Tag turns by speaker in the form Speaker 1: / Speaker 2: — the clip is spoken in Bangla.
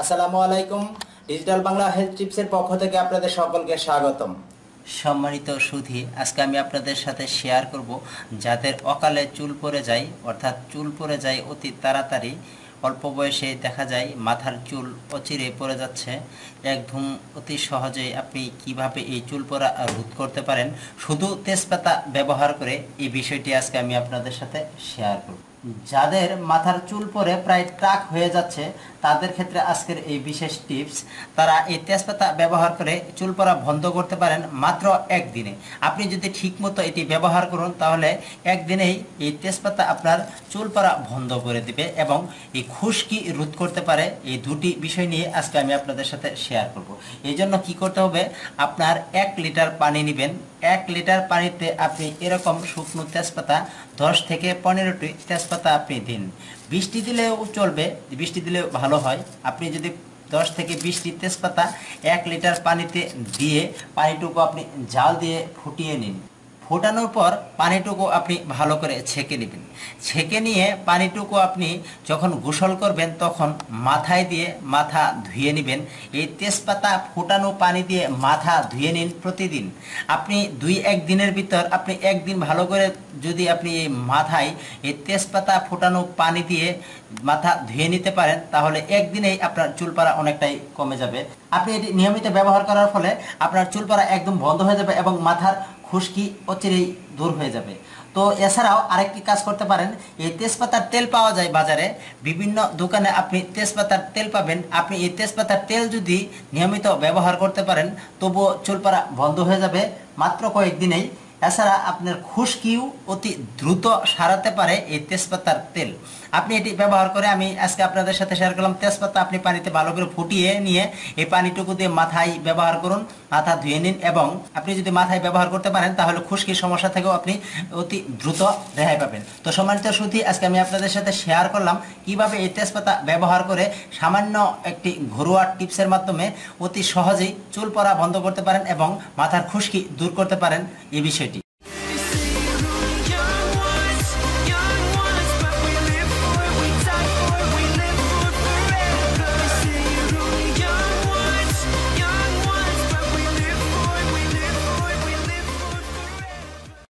Speaker 1: আসসালামু আলাইকুম ডিজিটাল বাংলা হেলথ টিপসের পক্ষ থেকে আপনাদের সকলকে স্বাগতম।
Speaker 2: সম্মানিত সুধী, আজকে আমি আপনাদের সাথে শেয়ার করব যাদের অকালে চুল পড়ে যায়, অর্থাৎ চুল পড়ে যায় অতি তাড়াতাড়ি, অল্প বয়সে দেখা যায় মাথার চুল অচিরে পড়ে যাচ্ছে। একদম অতি সহজে আপনি কীভাবে এই চুল পড়া রোধ করতে পারেন, শুধু তেজপাতা ব্যবহার করে এই বিষয়টি আজকে আমি আপনাদের সাথে শেয়ার করব। যাদের মাথার চুল পরে প্রায় টাক হয়ে যাচ্ছে, তাদের ক্ষেত্রে আজকের এই বিশেষ টিপস, তারা এই তেজপাতা ব্যবহার করে চুল পরা বন্ধ করতে পারেন মাত্র একদিনে। আপনি যদি ঠিকমতো এটি ব্যবহার করুন, তাহলে একদিনেই এই তেজপাতা আপনার চুল পরা বন্ধ করে দিবে এবং এই খুশকি রোধ করতে পারে। এই দুটি বিষয় নিয়ে আজকে আমি আপনাদের সাথে শেয়ার করব। এই জন্য কি করতে হবে? আপনার এক লিটার পানি নেবেন। এক লিটার পানিতে আপনি এরকম শুকনো তেজপাতা দশ থেকে পনেরোটি তেজপাতা আপনি দিন। বৃষ্টি দিলেও চলবে, বৃষ্টি দিলে ভালো হয়। আপনি যদি দশ থেকে বিশটি তেজপাতা এক লিটার পানিতে দিয়ে পানিটুকু আপনি জাল দিয়ে ফুটিয়ে নিন। ফোটানোর পর পানিটুকু আপনি ভালো করে ছেঁকে নেবেন। ছেঁকে নিয়ে পানিটুকু আপনি যখন গোসল করবেন তখন মাথায় দিয়ে মাথা ধুয়ে নেবেন। এই তেজপাতা ফোটানো পানি দিয়ে মাথা ধুয়ে নিন প্রতিদিন। আপনি দুই এক দিনের ভিতর আপনি একদিন ভালো করে যদি আপনি এই মাথায় এই তেজপাতা ফোটানো পানি দিয়ে মাথা ধুয়ে নিতে পারেন তাহলে একদিনেই আপনার চুল অনেকটাই কমে যাবে। আপনি এটি নিয়মিত ব্যবহার করার ফলে আপনার চুল পাড়া একদম বন্ধ হয়ে যাবে এবং মাথার খুশকি অচিরেই দূর হয়ে যাবে। তো এছাড়াও আরেকটি কাজ করতে পারেন, এই তেজপাতার তেল পাওয়া যায় বাজারে। বিভিন্ন দোকানে আপনি তেজপাতার তেল পাবেন। আপনি এই তেজপাতার তেল যদি নিয়মিত ব্যবহার করতে পারেন, তবুও চুলপাড়া বন্ধ হয়ে যাবে। মাত্র কয়েকদিনেই এছাড়া আপনার খুশকিও অতি দ্রুত সারাতে পারে এই তেজপাতার তেল। আপনি এটি ব্যবহার করে আমি আজকে আপনাদের সাথে শেয়ার করলাম, তেজপাতা আপনি পানিতে ভালো করে ফুটিয়ে নিয়ে এই পানিটুকু দিয়ে মাথায় ব্যবহার করুন, মাথা ধুয়ে নিন এবং আপনি যদি মাথায় ব্যবহার করতে পারেন তাহলে খুশকির সমস্যা থেকেও আপনি অতি দ্রুত রেহাই পাবেন। তো সম্মানিত সুধী আজকে আমি আপনাদের সাথে শেয়ার করলাম কীভাবে এই তেজপাতা ব্যবহার করে সামান্য একটি ঘরোয়া টিপসের মাধ্যমে অতি সহজেই চুল পরা বন্ধ করতে পারেন এবং মাথার খুশকি দূর করতে পারেন এই বিষয়টি।